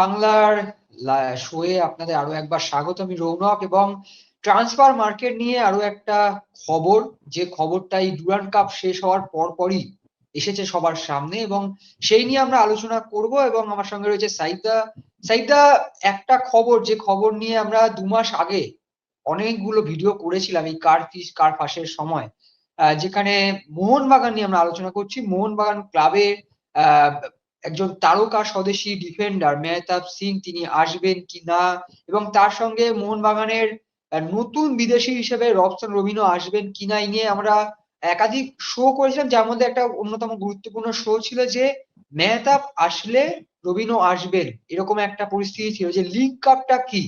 বাংলার শোয়ে আপনাদের আরও একবার স্বাগত, আমি রৌনক এবং ট্রান্সফার মার্কেট নিয়ে আরও একটা খবর। যে খবরটা এই ডুরান্ড কাপ শেষ হওয়ার পর পরই এসেছে সবার সামনে এবং সেই নিয়ে আমরা আলোচনা করব এবং আমার সঙ্গে রয়েছে সাইদা। সাইদা, একটা খবর, যে খবর নিয়ে আমরা দু মাস আগে অনেকগুলো ভিডিও করেছিলাম এই কার ফিস, কার ফাঁসের সময় যেখানে মোহনবাগান নিয়ে আমরা আলোচনা করছি। মোহনবাগান ক্লাবে একজন তারকা স্বদেশী ডিফেন্ডার মেহতাব সিং, তিনি আসবেন কি না? এবং তার সঙ্গে মোহনবাগানের নতুন বিদেশি হিসেবে রবসন রবিনো আসবেন কি না নিয়ে আমরা একাধিক শো করেছিলাম, যার মধ্যে একটা অন্যতম গুরুত্বপূর্ণ শো ছিল যে মেহতাব আসলে রবিনো আসবেন। এরকম একটা পরিস্থিতি ছিল যে লিগ কাপটা কি?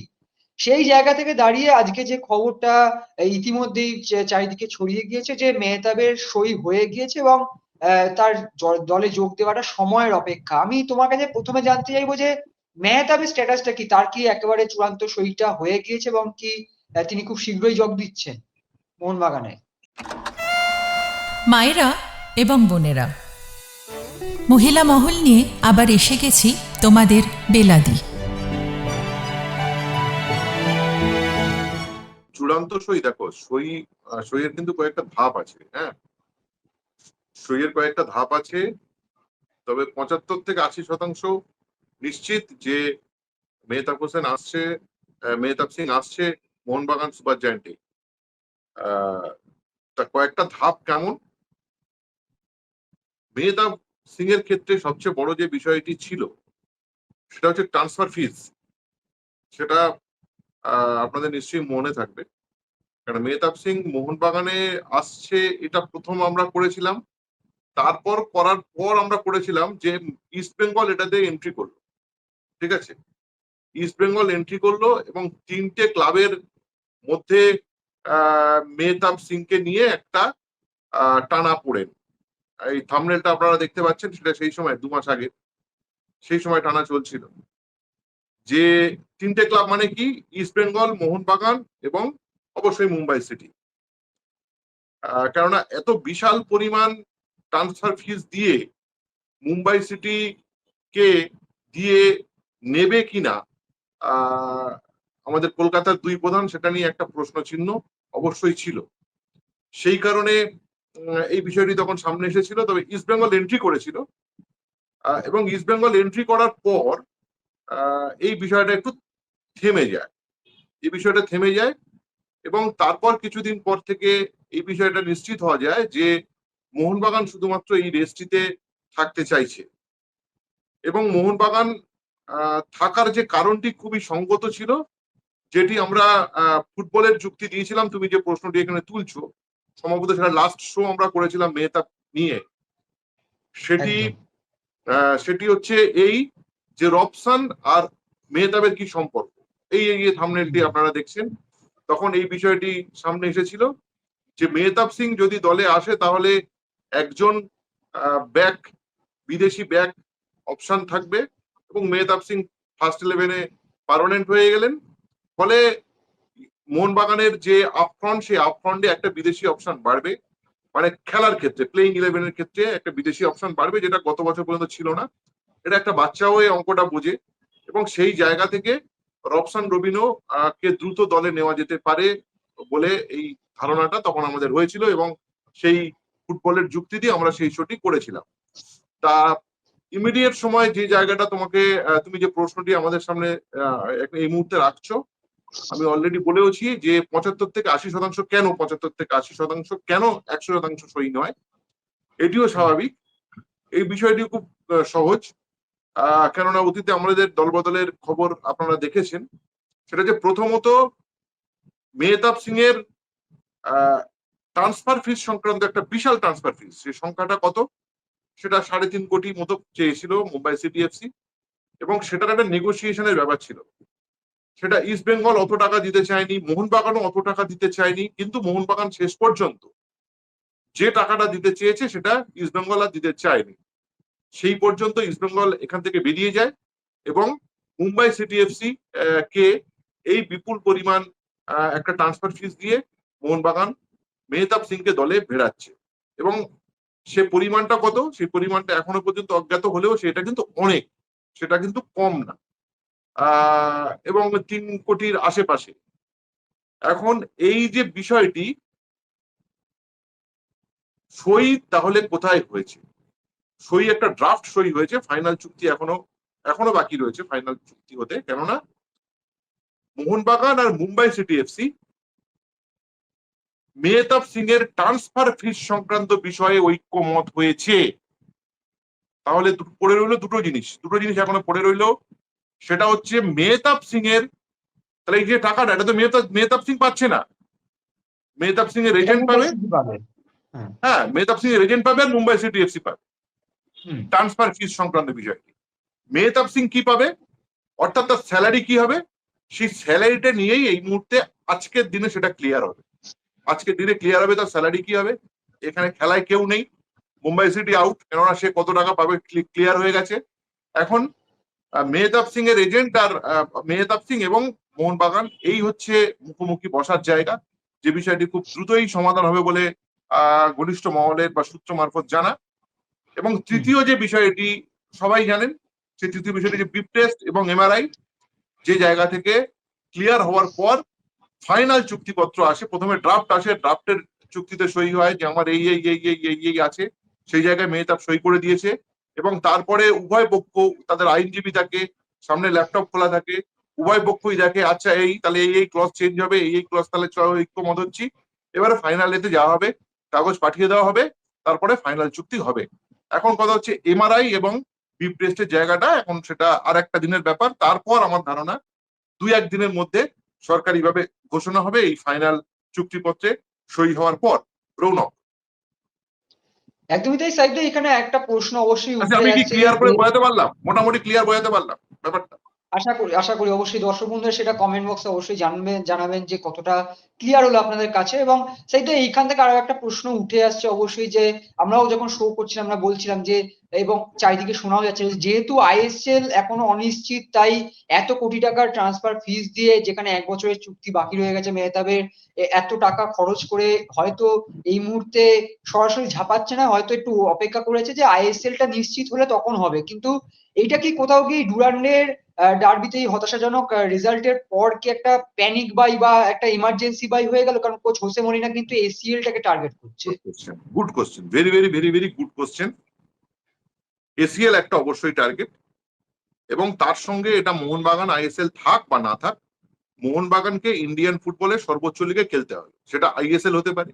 সেই জায়গা থেকে দাঁড়িয়ে আজকে যে খবরটা ইতিমধ্যেই চারিদিকে ছড়িয়ে গিয়েছে যে মেহতাবের সই হয়ে গিয়েছে এবং তার দলে যোগ দেওয়াটা সময়ের অপেক্ষা। আমি তোমার কাছে প্রথমে জানতে চাইব যে মেহতাবের স্ট্যাটাসটা কি? তার কি একেবারে চূড়ান্ত সইটা হয়ে গিয়েছে এবং কি তিনি খুব শীঘ্রই যোগ দিচ্ছেন মোহনবাগানে? মায়েরা এবং বোনেরা মহিলা মহল নিয়ে আবার এসে গেছি তোমাদের বেলাদি। চূড়ান্ত সই দেখো সই সইয়ের কিন্তু কয়েকটা ধাপ আছে হ্যাঁ? সইয়ের কয়েকটা ধাপ আছে, তবে পঁচাত্তর থেকে আশি শতাংশ নিশ্চিত যে মেহতাব হোসেন আসছে মেহতাব সিং আসছে মোহনবাগান সুপার জায়েন্টে। তা কয়েকটা ধাপ কেমন? মেহতাব সিং এর ক্ষেত্রে সবচেয়ে বড় যে বিষয়টি ছিল, সেটা হচ্ছে ট্রান্সফার ফিজ সেটা আপনাদের নিশ্চয়ই মনে থাকবে। কারণ মেহতাব সিং মোহনবাগানে আসছে, এটা প্রথম আমরা করেছিলাম। তারপর করার পর আমরা করেছিলাম যে ইস্ট বেঙ্গল এটাতে এন্ট্রি করল। ঠিক আছে? ইস্ট বেঙ্গল এন্ট্রি করল এবং তিনটে ক্লাবের মধ্যে মেহতাব সিংকে নিয়ে একটা টানা পড়েন এই থামনেলটা আপনারা দেখতে পাচ্ছেন, সেটা সেই সময়, দু মাস আগে। সেই সময় টানা চলছিল। যে তিনটে ক্লাব মানে কি? ইস্ট বেঙ্গল মোহনবাগান এবং অবশ্যই মুম্বাই সিটি কেননা এত বিশাল পরিমাণ ট্রান্সফার ফিস দিয়ে মুম্বাই সিটি কে দিয়ে নেবে কিনা আমাদের কলকাতার দুই প্রধান সেটা নিয়ে একটা প্রশ্ন চিহ্ন অবশ্যই ছিল। সেই কারণে এই বিষয়টি তখন সামনে এসেছিল, তবে ইস্ট বেঙ্গল এন্ট্রি করেছিল। এবং ইস্ট বেঙ্গল এন্ট্রি করার পর এই বিষয়টা একটু থেমে যায়। এই বিষয়টা থেমে যায় এবং তারপর কিছুদিন পর থেকে এই বিষয়টা নিশ্চিত হওয়া যায় যে মোহনবাগান শুধুমাত্র এই রেসটিতে থাকতে চাইছে। এবং মোহনবাগান থাকার যে কারণটি খুবই সঙ্গত ছিল যেটি আমরা ফুটবলের যুক্তি দিয়েছিলাম তুমি যে প্রশ্নটি এখানে তুলছো সম্ভবত সেটা লাস্ট শো আমরা করেছিলাম মেহতাব নিয়ে। সেটি সেটি হচ্ছে এই যে রবসান আর মেহতাবের কি সম্পর্ক। এই এই থামনেলটি আপনারা দেখছেন তখন এই বিষয়টি সামনে এসেছিল যে মেহতাব সিং যদি দলে আসে তাহলে একজন ব্যাক বিদেশি ব্যাক অপশন থাকবে এবং মেহতাব সিং ফার্স্ট ইলেভেনে পারমানেন্ট হয়ে গেলেন। ফলে মোহনবাগানের যে আপফ্রন্ট সেই আপফ্রন্টে একটা বিদেশি অপশন বাড়বে। মানে খেলার ক্ষেত্রে প্লেইং ইলেভেনের ক্ষেত্রে একটা বিদেশি অপশন বাড়বে, যেটা গত বছর পর্যন্ত ছিল না। এটা একটা বাচ্চাও এই অঙ্কটা বোঝে এবং সেই জায়গা থেকে রবসান রবিনো কে দ্রুত দলে নেওয়া যেতে পারে বলে এই ধারণাটা তখন আমাদের হয়েছিল এবং সেই ফুটবলের যুক্তি দিয়ে আমরা সেই শোটি করেছিলাম। তা ইমিডিয়েট সময় যে জায়গাটা তোমাকে তুমি যে প্রশ্নটি আমাদের সামনে এই মুহূর্তে রাখছো, আমি অলরেডি বলেওছি যে পঁচাত্তর থেকে আশি শতাংশ কেন, পঁচাত্তর থেকে আশি শতাংশ কেন একশো শতাংশ সই নয়, এটিও স্বাভাবিক। এই বিষয়টি খুব সহজ। কেননা অতীতে আমাদের দলবদলের খবর আপনারা দেখেছেন। সেটা যে প্রথমত মেহতাব সিং এর ট্রান্সফার ফিস সংক্রান্ত একটা বিশাল ট্রান্সফার ফিস সেই সংখ্যাটা কত? সেটা সাড়ে তিন কোটি মতো চেয়েছিল মুম্বাই সিটিএফসি এবং সেটার একটা নেগোসিয়েশনের ব্যাপার ছিল। সেটা ইস্ট বেঙ্গল অত টাকা দিতে চায়নি, মোহনবাগানও অত টাকা দিতে চায়নি, কিন্তু মোহনবাগান শেষ পর্যন্ত যে টাকাটা দিতে চেয়েছে সেটা ইস্ট বেঙ্গল আর দিতে চায়নি। সেই পর্যন্ত ইস্টবেঙ্গল এখান থেকে বেরিয়ে যায় এবং মুম্বাই সিটি এফসি কে এই বিপুল পরিমাণ একটা ট্রান্সফার ফিস দিয়ে মোহনবাগান মেহতাব সিংকে দলে ভেড়াচ্ছে। এবং সে পরিমাণটা কত? সেই পরিমাণটা এখনও পর্যন্ত অজ্ঞাত হলেও সেটা কিন্তু অনেক। সেটা কিন্তু কম না। এবং তিন কোটির আশেপাশে। এখন এই যে বিষয়টি, সই তাহলে কোথায় হয়েছে? সই একটা ড্রাফট সই হয়েছে ফাইনাল চুক্তি এখনও এখনও বাকি রয়েছে ফাইনাল চুক্তি হতে। কেননা, মোহনবাগান আর মুম্বাই সিটি এফসি মেহতাব সিং এর ট্রান্সফার ফিস সংক্রান্ত বিষয়ে ঐক্যমত হয়েছে। তাহলে পড়ে রইল দুটো জিনিস। দুটো জিনিস এখনও পড়ে রইল। সেটা হচ্ছে মেহতাব সিং এর তাহলে এই যে টাকাটা এটা তো মেহতাব মেহতাব সিং পাচ্ছে না। মেহতাব সিং এর এজেন্ট পাবে? পাবে। হ্যাঁ। মেহতাব সিং এর এজেন্ট পাবে আর মুম্বাই সিটি এফসি পাবে। ট্রান্সফার ফিস সংক্রান্ত বিষয়টি মেহতাব সিং কি পাবে? অর্থাৎ তার স্যালারি কি হবে? সেই স্যালারিটা নিয়েই এই মুহূর্তে আজকের দিনে সেটা ক্লিয়ার হবে। আজকের দিনে ক্লিয়ার হবে তার স্যালারি কি হবে? এখানে খেলায় কেউ নেই। মুম্বাই সিটি আউট কেননা সে কত টাকা পাবে ক্লিয়ার হয়ে গেছে। এখন মেহতাব সিং এর এজেন্ট আর মেহতাব সিং এবং মোহনবাগান, এই হচ্ছে মুখোমুখি বসার জায়গা। যে বিষয়টি খুব দ্রুতই সমাধান হবে বলে ঘনিষ্ঠ মহলের বা সূত্র মারফত জানা। এবং তৃতীয় যে বিষয়টি, সবাই জানেন সেই তৃতীয় বিষয়টি যে বিপ টেস্ট এবং এমআরআই যে জায়গা থেকে ক্লিয়ার হওয়ার পর ফাইনাল চুক্তিপত্র আসে, প্রথমে ড্রাফট আসে ড্রাফটের চুক্তিতে সই হয় যে আমার এই এই এই এই এই এই আছে, সেই জায়গায় মেহতাব সই করে দিয়েছে এবং তারপরে উভয় পক্ষ, তাদের আইনজীবী থাকে, সামনে ল্যাপটপ খোলা থাকে, উভয় পক্ষই দেখে আচ্ছা এই, তাহলে এই এই ক্লস চেঞ্জ হবে, এই এই ক্লস তাহলে ঐক্যমত হচ্ছি, এবারে ফাইনাল এতে যাওয়া হবে, কাগজ পাঠিয়ে দেওয়া হবে, তারপরে ফাইনাল চুক্তি হবে। এখন কথা হচ্ছে এমআরআই এবং বিপ টেস্টের জায়গাটা, এখন সেটা আর একটা দিনের ব্যাপার, তারপর আমার ধারণা দুই এক দিনের মধ্যে সরকারিভাবে ঘোষণা হবে এই ফাইনাল চুক্তিপত্রে সই হওয়ার পর। রৌনক। একদমই তাই সাইড এখানে একটা প্রশ্ন অবশ্যই আচ্ছা আমি কি ক্লিয়ার করে বোঝাতে পারলাম? মোটামুটি ক্লিয়ার বোঝাতে পারলাম ব্যাপারটা? আশা করি আশা করি অবশ্যই দর্শক বন্ধুরা সেটা কমেন্ট বক্সে অবশ্যই জানবেন জানাবেন যে কতটা ক্লিয়ার হলো আপনাদের কাছে এবং সেই তো এইখান থেকে আরও একটা প্রশ্ন উঠে আসছে অবশ্যই যে আমরাও যখন শো করছিলাম আমরা বলছিলাম যে, এবং চারিদিকে শোনাও যাচ্ছে যেহেতু আইএসএল এখনও অনিশ্চিত, তাই এত কোটি টাকার ট্রান্সফার ফিস দিয়ে যেখানে এক বছরের চুক্তি বাকি রয়ে গেছে মেহতাবের এত টাকা খরচ করে হয়তো এই মুহূর্তে সরাসরি ঝাঁপাচ্ছে না, হয়তো একটু অপেক্ষা করেছে যে আইএসএল টা নিশ্চিত হলে তখন হবে। কিন্তু এইটা কি কোথাও কি ডুরান্ডের ডার্বিতে এই হতাশাজনক রেজাল্টের পর কি একটা প্যানিক বাই বা একটা ইমার্জেন্সি বাই হয়ে গেল? কারণ কোচ হোসে মরিনা কিন্তু এসিএল টাকে টার্গেট করছে। Good question very very very very good question ACL একটা অবশ্যই টার্গেট এবং তার সঙ্গে এটা মোহনবাগান আইএসএল থাক বা না থাক, মোহনবাগানকে ইন্ডিয়ান ফুটবলের সর্বোচ্চ লিগে খেলতে হবে। সেটা আইএসএল হতে পারে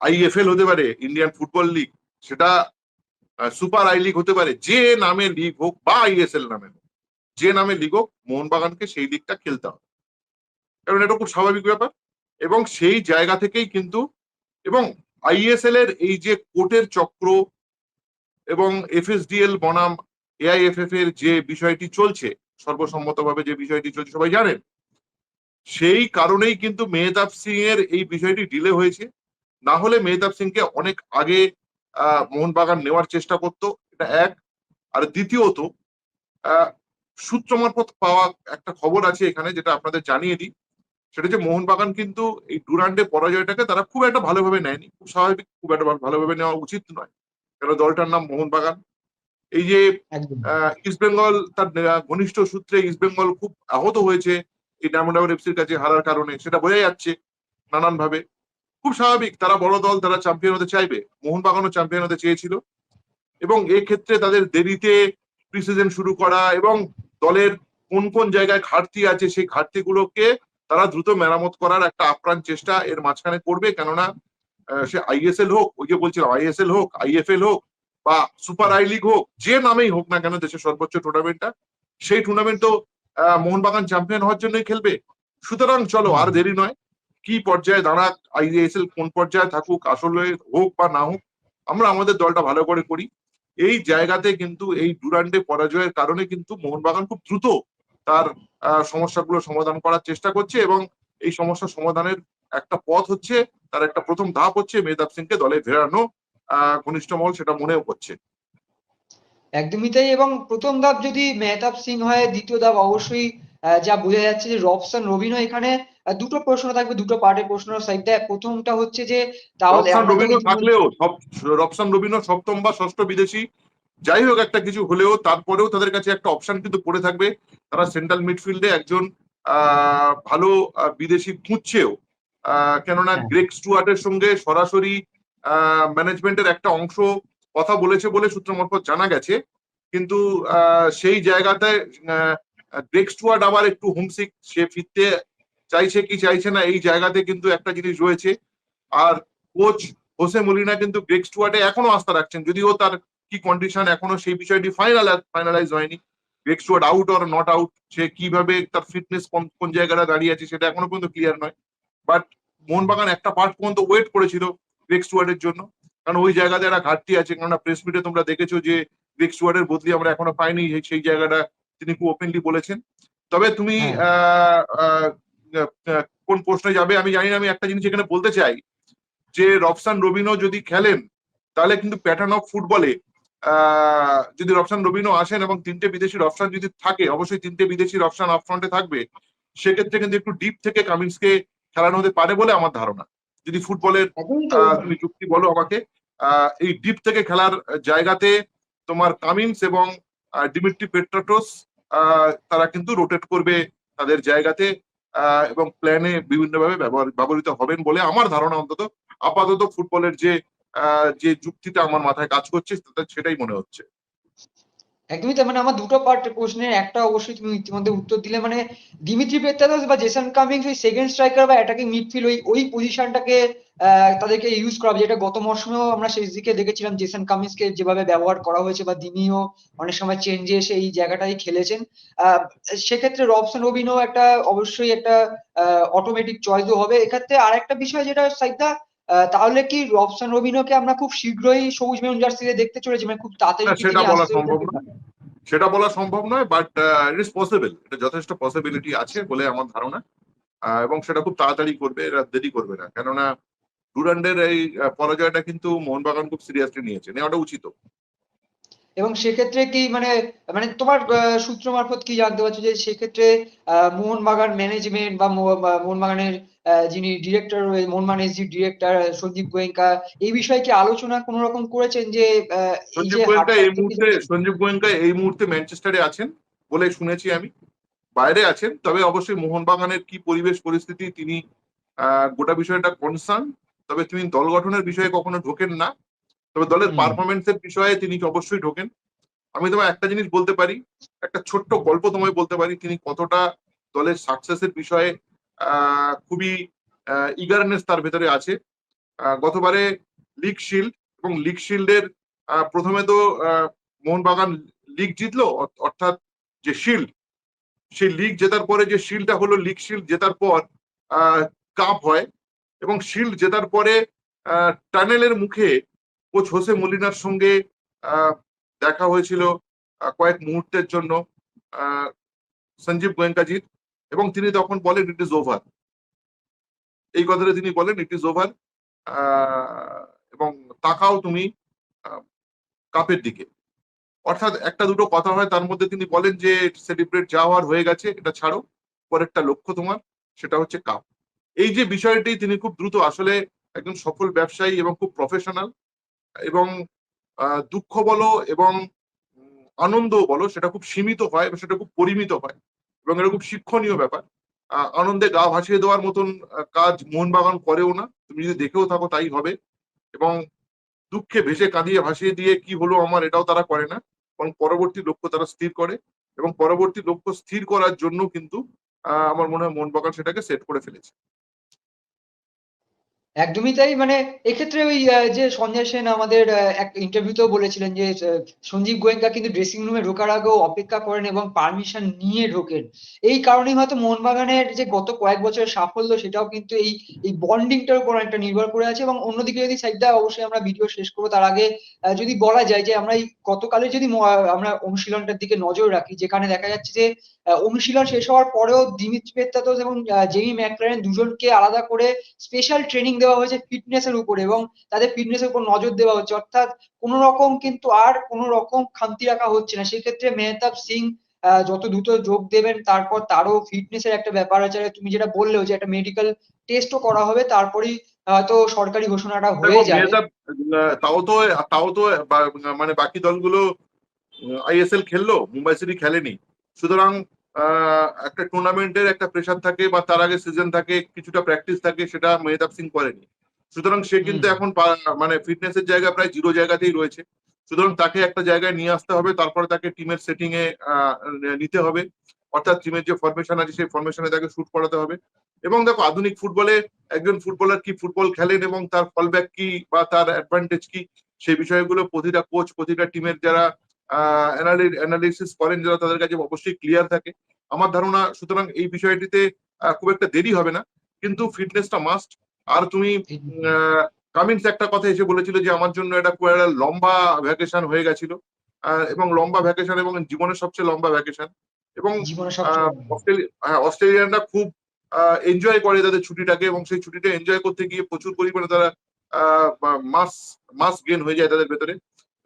আইএফএল হতে পারে ইন্ডিয়ান ফুটবল লিগ সেটা সুপার আই লিগ হতে পারে, যে নামে লিগ হোক বা আইএসএল নামে হোক। যে নামে লিগ হোক মোহনবাগানকে সেই দিকটা খেলতে হবে। কারণ এটা খুব স্বাভাবিক ব্যাপার। এবং সেই জায়গা থেকেই কিন্তু এবং আইএসএল এর এই যে কোর্টের চক্র এবং এফএসডিএল বনাম এআইএফএফ এর যে বিষয়টি চলছে, সর্বসম্মতভাবে যে বিষয়টি চলছে, সবাই জানেন, সেই কারণেই কিন্তু মেহতাব সিং এর এই বিষয়টি ডিলে হয়েছে। না হলে মেহতাব সিংকে অনেক আগে মোহনবাগান নেওয়ার চেষ্টা করতো, এটা এক। আর দ্বিতীয়ত সূত্র মারফত পাওয়া একটা খবর আছে এখানে যেটা আপনাদের জানিয়ে দিই। সেটা যে মোহনবাগান কিন্তু এই ডুরান্ডে পরাজয়টাকে তারা খুব একটা ভালোভাবে নেয়নি। খুব স্বাভাবিক খুব একটা ভালোভাবে নেওয়া উচিত নয়। কেন? দলটার নাম মোহনবাগান। এই যে ইস্ট বেঙ্গল তার ঘনিষ্ঠ সূত্রে ইস্ট বেঙ্গল খুব আহত হয়েছে এই ডায়মন্ড হারবার এফসির কাছে হারার কারণে। সেটা বোঝা যাচ্ছে নানান ভাবে খুব স্বাভাবিক তারা বড় দল তারা চ্যাম্পিয়ন হতে চাইবে। মোহনবাগানও চ্যাম্পিয়ন হতে চেয়েছিল। এবং এক্ষেত্রে তাদের দেরিতে প্রিসিজন শুরু করা এবং দলের কোন কোন জায়গায় ঘাটতি আছে সেই ঘাটতিগুলোকে তারা দ্রুত মেরামত করার একটা আপ্রাণ চেষ্টা এর মাঝখানে করবে। কেননা সে আইএসএল হোক, ওই যে বলছিলাম আইএসএল হোক আইএফএল হোক বা সুপার আই লিগ হোক, যে নামেই হোক না কেন দেশের সর্বোচ্চ টুর্নামেন্টটা সেই টুর্নামেন্ট তো মোহনবাগান চ্যাম্পিয়ন হওয়ার জন্যই খেলবে। সুতরাং চলো, আর দেরি নয়। কি পর্যায়ে দাঁড়াক আইএসএল কোন পর্যায়ে থাকুক, আসলে হোক বা না হোক, আমরা আমাদের দলটা ভালো করে করি। এই জায়গাতে কিন্তু এই ডুরান্ডে পরাজয়ের কারণে কিন্তু মোহনবাগান খুব দ্রুত তার সমস্যাগুলো সমাধান করার চেষ্টা করছে এবং এই সমস্যা সমাধানের একটা পথ হচ্ছে, তার একটা প্রথম ধাপ হচ্ছে মেহতাব সিংকে দলে ফেরানো ঘনিষ্ঠ মহল সেটা মনেও করছে একদমই তাই এবং প্রথম ধাপ যদি মেহতাব সিং হয়, দ্বিতীয় ধাপ অবশ্যই যা বোঝা যাচ্ছে যে রবসন রবিনও এখানে দুটো প্রশ্ন থাকবে দুটো পার্টের প্রশ্ন সাইডটা প্রথমটা হচ্ছে যে তাহলে রবসান আমরা তো রবিনো ইতিমধ্যে- থাকলেও রবসান রবিনো সপ্তম বা ষষ্ঠ বিদেশি যাই হোক একটা কিছু হলেও তারপরেও তাদের কাছে একটা অপশন কিন্তু পড়ে থাকবে। তারা সেন্ট্রাল মিডফিল্ডে একজন আহ, ভালো বিদেশি খুঁজছেও। কেননা হ্যাঁ। গ্রেক স্টুয়ার্টের সঙ্গে সরাসরি ম্যানেজমেন্টের একটা অংশ কথা বলেছে বলে সূত্র মারফত জানা গেছে। কিন্তু আহ, সেই জায়গাতে গ্রেক স্টুয়ার্ট আবার একটু হোমসিক সে ফিরতে চাইছে কি চাইছে না এই জায়গাতে কিন্তু একটা জিনিস রয়েছে। আর কোচ হোসে মলিনা কিন্তু গ্রেক স্টুয়ার্টে এখনও আস্থা রাখছেন যদিও তার কি কন্ডিশন এখনও সেই বিষয়টি ফাইনাল ফাইনালাইজ হয়নি। Greg Stewart out or not out সে কীভাবে তার ফিটনেস কোন কোন জায়গাটা দাঁড়িয়ে আছে সেটা এখনও পর্যন্ত ক্লিয়ার নয়। বাট মোহনবাগান একটা পার্ট পর্যন্ত ওয়েট করেছিল গ্রেক স্টুয়ার্টের জন্য। কারণ ওই জায়গাতে একটা ঘাটতি আছে কেননা প্রেস মিটে তোমরা দেখেছ যে গ্রেক স্টুয়ার্টের বদলি আমরা এখনও পাইনি সেই- জায়গাটা তিনি খুব ওপেনলি বলেছেন। তবে তুমি আহ, কোন প্রশ্নে যাবে আমি জানি না আমি একটা জিনিস এখানে বলতে চাই যে রফসান রবিনো যদি খেলেন তাহলে কিন্তু প্যাটার্ন অফ ফুটবলে যদি রফসান রবিনো আসেন এবং তিনটে বিদেশি রফসান যদি থাকে অবশ্যই তিনটে বিদেশি রফসান আপ ফ্রন্টে থাকবে। সেক্ষেত্রে কিন্তু একটু ডিপ থেকে কামিন্সকে খেলানো হতে পারে বলে আমার ধারণা। যদি ফুটবলের তুমি যুক্তি বলো আমাকে আহ, এই ডিপ থেকে খেলার জায়গাতে তোমার কামিন্স এবং ডিমিট্রি পেট্রাটোস তারা কিন্তু রোটেট করবে তাদের জায়গাতে। এবং প্ল্যানে বিভিন্নভাবে ব্যবহার ব্যবহৃত হবেন বলে আমার ধারণা অন্তত। আপাতত ফুটবলের যে যে যুক্তিটা আমার মাথায় কাজ করছে সেটাই মনে হচ্ছে। একদমই তাই মানে আমার দুটো পার্ট প্রশ্নের একটা অবশ্যই তুমি ইতিমধ্যে উত্তর দিলে মানে দিমিত্রি পেত্রাদোস বা জেসন কামিংস ওই সেকেন্ড স্ট্রাইকার বা অ্যাটাকিং মিডফিল্ড ওই ওই পজিশনটাকে তাদেরকে ইউজ করা যেটা গত মরশুমেও আমরা শেষ দিকে দেখেছিলাম, জেসন কামিংসকে যেভাবে ব্যবহার করা হয়েছে বা দিমিও অনেক সময় চেঞ্জে এসে এই জায়গাটাই খেলেছেন। সেক্ষেত্রে রবসন রবিনও একটা অবশ্যই একটা অটোমেটিক চয়েসও হবে। এক্ষেত্রে আর একটা বিষয় যেটা সাইদা তাহলে কি রবসন রবিনোকে আমরা খুব শীঘ্রই সবুজ মেরুন জার্সিতে দেখতে চলেছি? মানে খুব তাড়াতাড়ি সেটা বলা সম্ভব সেটা বলা সম্ভব নয় বাট ইট ইস পসিবল এটা যথেষ্ট পসিবিলিটি আছে বলে আমার ধারণা। এবং সেটা খুব তাড়াতাড়ি করবে এরা দেরি করবে না। কেননা ডুরান্ডের এই পরাজয়টা কিন্তু মোহনবাগান খুব সিরিয়াসলি নিয়েছে। নেওয়াটা উচিত। এবং সেক্ষেত্রে কি মানে মানে তোমার সূত্র মারফত কি জানতে পারছ যে সেক্ষেত্রে মোহনবাগান ম্যানেজমেন্ট বা মোহনবাগানের যিনি director Mohun Bagan SG director Sanjiv Goenka এই বিষয়ে কি আলোচনা কোনো রকম করেছেন যে সঞ্জীব যে গোয়েঙ্কা এই মুহূর্তে সঞ্জীব গোয়েঙ্কা এই মুহূর্তে ম্যানচেস্টারে আছেন বলে শুনেছি আমি। বাইরে আছেন তবে অবশ্যই মোহনবাগানের কি পরিবেশ পরিস্থিতি তিনি আহ, গোটা বিষয়টা কনসার্ন তবে তিনি দল গঠনের বিষয়ে কখনো ঢোকেন না। তবে দলের হুম। পারফরমেন্সের বিষয়ে তিনি অবশ্যই ঢোকেন আমি তোমায় একটা জিনিস বলতে পারি একটা ছোট্ট গল্প তোমায় বলতে পারি তিনি কতটা দলের সাকসেসের বিষয়ে খুবই ইগারনেস তার ভেতরে আছে গতবারে লিগ শিল্ড এবং লিগ শিল্ডের প্রথমে তো মোহনবাগান লিগ জিতলো অর্থাৎ যে শিল্ড সেই লিগ জেতার পরে যে শিল্ডটা হলো লিগ শিল্ড জেতার পর কাপ হয় এবং শিল্ড জেতার পরে টানেলের মুখে কোচ হোসে মলিনার সঙ্গে দেখা হয়েছিল কয়েক মুহূর্তের জন্য সঞ্জীব গোয়েঙ্কাজির এবং তিনি তখন বলেন ইট ইজ ওভার এই কথাটা তিনি বলেন ইট ইজ ওভার এবং তাকাও তুমি কাপের দিকে। অর্থাৎ একটা দুটো কথা হয়, তার মধ্যে তিনি বলেন যে সেলিব্রেট যা হওয়ার হয়ে গেছে, এটা ছাড়ো। পরেরটা লক্ষ্য তোমার, সেটা হচ্ছে কাপ এই যে বিষয়টি তিনি খুব দ্রুত, আসলে একজন সফল ব্যবসায়ী এবং খুব প্রফেশনাল এবং দুঃখ বলো এবং আনন্দ বলো, সেটা খুব সীমিত হয় এবং সেটা খুব পরিমিত হয় এবং এটা খুব শিক্ষণীয় ব্যাপার। আনন্দে গা ভাসিয়ে দেওয়ার মতন কাজ মোহনবাগান করেও না। তুমি যদি দেখেও থাকো তাই হবে এবং দুঃখে ভেসে কাঁদিয়ে ভাসিয়ে দিয়ে কি হলো আমার এটাও তারা করে না। এবং পরবর্তী লক্ষ্য তারা স্থির করে এবং পরবর্তী লক্ষ্য স্থির করার জন্য কিন্তু আমার মনে হয় মোহনবাগান সেটাকে সেট করে ফেলেছে। একদমই তাই মানে এক্ষেত্রে ওই যে সঞ্জয় সেন আমাদের এক ইন্টারভিউতেও বলেছিলেন যে সঞ্জীব গোয়েঙ্কা কিন্তু ড্রেসিং রুমে ঢোকার আগেও অপেক্ষা করেন এবং পারমিশন নিয়ে ঢোকেন। এই কারণেই হয়তো মোহনবাগানের যে গত কয়েক বছরের সাফল্য, সেটাও কিন্তু এই এই বন্ডিংটার উপর অনেকটা নির্ভর করে আছে এবং অন্যদিকে যদি সাইডটা অবশ্যই আমরা ভিডিও শেষ করব। তার আগে যদি বলা যায় যে, আমরা এই গতকালের যদি আমরা অনুশীলনটার দিকে নজর রাখি, যেখানে দেখা যাচ্ছে যে অনুশীলন শেষ হওয়ার পরেও দিমিত্রি পেত্রাতোস এবং জেমি ম্যাকলারেন দুজনকে আলাদা করে স্পেশাল ট্রেনিং দেওয়া হয়েছে ফিটনেস এর উপরে এবং তাদের ফিটনেস এর উপর নজর দেওয়া হচ্ছে। অর্থাৎ কোন রকম কিন্তু আর কোন রকম খামতি রাখা হচ্ছে না। সেক্ষেত্রে মেহতাব সিং যত দ্রুত যোগ দেবেন তারপর তারও ফিটনেস এর একটা ব্যাপার আছে। তুমি যেটা বললেও যে একটা মেডিকেল টেস্টও করা হবে তারপরেই হয়তো সরকারি ঘোষণাটা হয়ে যাবে। তাও তো তাও তো মানে বাকি দলগুলো আইএসএল খেললো মুম্বাই সিটি খেলেনি। সুতরাং একটা টুর্নামেন্টের একটা প্রেশার থাকে বা তার আগে সিজন থাকে কিছুটা প্র্যাকটিস থাকে সেটা মেহতাব সিং করেনি। সুতরাং সে কিন্তু এখন মানে ফিটনেসের জায়গা প্রায় জিরো জায়গাতেই রয়েছে। সুতরাং তাকে একটা জায়গায় নিয়ে আসতে হবে তারপরে তাকে টিমের সেটিং এ নিতে হবে। অর্থাৎ টিমের যে ফরমেশন আছে সেই ফরমেশনে তাকে শুট করাতে হবে। এবং দেখো আধুনিক ফুটবলে একজন ফুটবলার কি ফুটবল খেলেন এবং তার ফলব্যাক কি বা তার অ্যাডভান্টেজ কি সেই বিষয়গুলো প্রতিটা কোচ প্রতিটা টিমের যারা অ্যানালিসিস করেন যারা তাদের কাছে অবশ্যই ক্লিয়ার থাকে। আমার ধারণা সুতরাং এই বিষয়টিতে খুব একটা দেরি হবে না কিন্তু ফিটনেসটা মাস্ট আর তুমি কামিন্স একটা কথা এসে বলেছিল যে আমার জন্য এটা খুব একটা লম্বা ভ্যাকেশন হয়ে গেছিল। এবং লম্বা ভ্যাকেশন এবং জীবনের সবচেয়ে লম্বা ভ্যাকেশন এবং আহ, সবচেয়ে অস্ট্রেলি- হ্যাঁ অস্ট্রেলিয়ানরা খুব এনজয় করে তাদের ছুটিটাকে এবং সেই ছুটিটা এনজয় করতে গিয়ে প্রচুর পরিমাণে তারা মাস মাস গেন হয়ে যায় তাদের ভেতরে।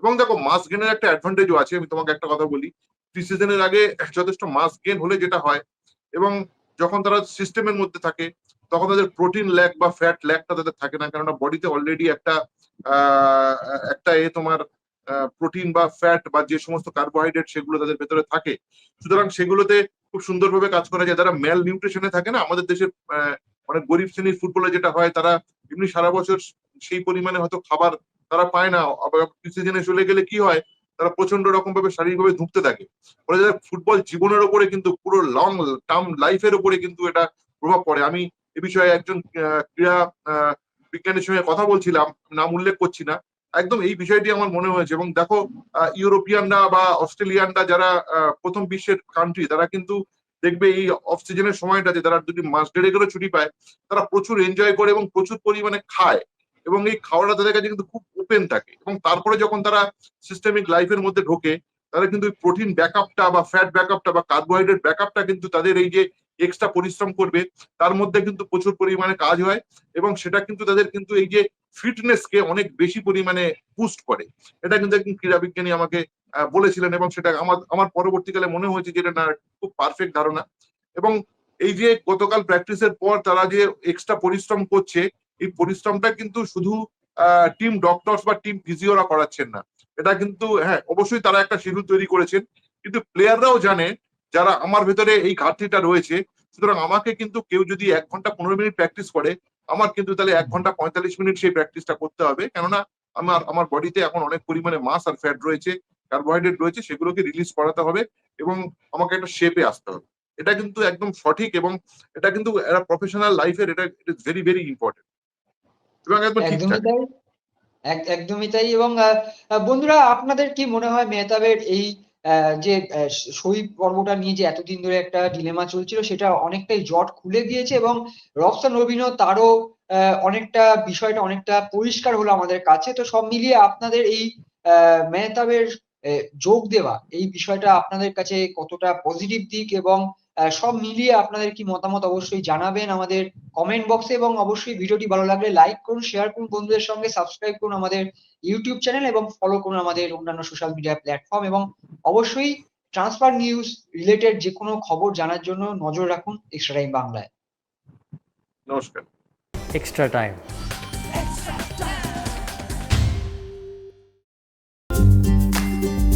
এবং দেখো মাস গেনের একটা অ্যাডভান্টেজও আছে, আমি তোমাকে একটা কথা বলি। প্রি সিজনের আগে যথেষ্ট মাস গেন হলে যেটা হয়, এবং যখন তারা সিস্টেমের মধ্যে থাকে, তখন তাদের প্রোটিন ল্যাক বা ফ্যাট ল্যাকটা তাদের থাকে না, কেননা বডিতে অলরেডি একটা একটা এ তোমার প্রোটিন বা ফ্যাট বা যে সমস্ত কার্বোহাইড্রেট সেগুলো তাদের ভেতরে থাকে। সুতরাং সেগুলোতে খুব সুন্দরভাবে কাজ করা যায়। যারা ম্যাল নিউট্রিশনে থাকে না, আমাদের দেশের অনেক গরিব শ্রেণির ফুটবলে যেটা হয়, তারা এমনি সারা বছর সেই পরিমাণে হয়তো খাবার তারা পায় না, আবার সিজনে চলে গেলে কি হয়? তারা প্রচণ্ড রকম ভাবে শারীরিকভাবে ধুঁকতে থাকে। ফলে ফুটবল জীবনের ওপরে কিন্তু পুরো লং টার্ম লাইফের উপরে কিন্তু এটা প্রভাব পড়ে। আমি এ বিষয়ে একজন ক্রীড়া বিজ্ঞানীর সঙ্গে কথা বলছিলাম, নাম উল্লেখ করছি না। একদম এই বিষয়টি আমার মনে হয়েছে এবং দেখো ইউরোপিয়ানরা বা অস্ট্রেলিয়ানরা যারা প্রথম বিশ্বের কান্ট্রি তারা কিন্তু দেখবে এই অফ সিজনের সময়টাতে তারা যদি মাস দেড়েকেরও ছুটি পায়, তারা প্রচুর এনজয় করে এবং প্রচুর পরিমাণে খায়। এবং এই খাওয়াটা তাদের কাছে কিন্তু খুব ওপেন থাকে। এবং তারপরে যখন তারা সিস্টেমিক লাইফের মধ্যে ঢোকে তারা কিন্তু প্রোটিন ব্যাকআপটা বা ফ্যাট ব্যাকআপটা বা কার্বোহাইড্রেট ব্যাকআপটা কিন্তু তাদের এই যে এক্সট্রা পরিশ্রম করবে, তার মধ্যে কিন্তু প্রচুর পরিমাণে কাজ হয় এবং সেটা কিন্তু তাদের কিন্তু এই যে ফিটনেস কে অনেক বেশি পরিমাণে বুস্ট করে। এটা কিন্তু একজন ক্রীড়া বিজ্ঞানী আমাকে বলেছিলেন এবং সেটা আমার আমার পরবর্তীকালে মনে হয়েছে যে এটা না, খুব পারফেক্ট ধারণা। এবং এই যে গতকাল প্র্যাকটিসের পর তারা যে এক্সট্রা পরিশ্রম করছে এই পরিশ্রমটা কিন্তু শুধু টিম ডক্টরস বা টিম ফিজিওরা করাচ্ছেন না। এটা কিন্তু হ্যাঁ অবশ্যই তারা একটা শিডিউল তৈরি করেছেন। কিন্তু প্লেয়াররাও জানে, যারা আমার ভেতরে এই ঘাটতিটা রয়েছে, সুতরাং আমাকে কিন্তু কেউ যদি এক ঘণ্টা পনেরো মিনিট প্র্যাকটিস করে, আমার কিন্তু তাহলে এক ঘণ্টা পঁয়তাল্লিশ মিনিট সেই প্র্যাকটিসটা করতে হবে। কেননা, আমার আমার বডিতে এখন অনেক পরিমাণে মাস আর ফ্যাট রয়েছে কার্বোহাইড্রেট রয়েছে, সেগুলোকে রিলিজ করাতে হবে এবং আমাকে একটা শেপে আসতে হবে। এটা কিন্তু একদম সঠিক এবং এটা কিন্তু একটা প্রফেশনাল লাইফের এটা it is very very important এবং একদম ঠিকঠাক। একদমই তাই। এবং বন্ধুরা, আপনাদের কি মনে হয় মেহতাবের এই যে সই পর্বটা নিয়ে যে এতদিন ধরে একটা ডিলেমা চলছিল, সেটা অনেকটাই জট খুলে গিয়েছে এবং রফসান রবিনও তারও অনেকটা বিষয়টা অনেকটা পরিষ্কার হলো আমাদের কাছে। তো সব মিলিয়ে আপনাদের এই মেহতাবের যোগ দেওয়া, এই বিষয়টা আপনাদের কাছে কতটা পজিটিভ দিক এবং সব মিলিয়ে আপনাদের কি মতামত অবশ্যই জানাবেন আমাদের কমেন্ট বক্সে এবং অবশ্যই ভিডিওটি ভালো লাগলে লাইক করুন শেয়ার করুন বন্ধুদের সঙ্গে সাবস্ক্রাইব করুন আমাদের ইউটিউব চ্যানেল এবং ফলো করুন আমাদের অন্যান্য সোশ্যাল মিডিয়া প্ল্যাটফর্ম এবং অবশ্যই ট্রান্সফার নিউজ রিলেটেড যে কোনো খবর জানার জন্য নজর রাখুন এক্সট্রা টাইম বাংলায় নমস্কার এক্সট্রা time.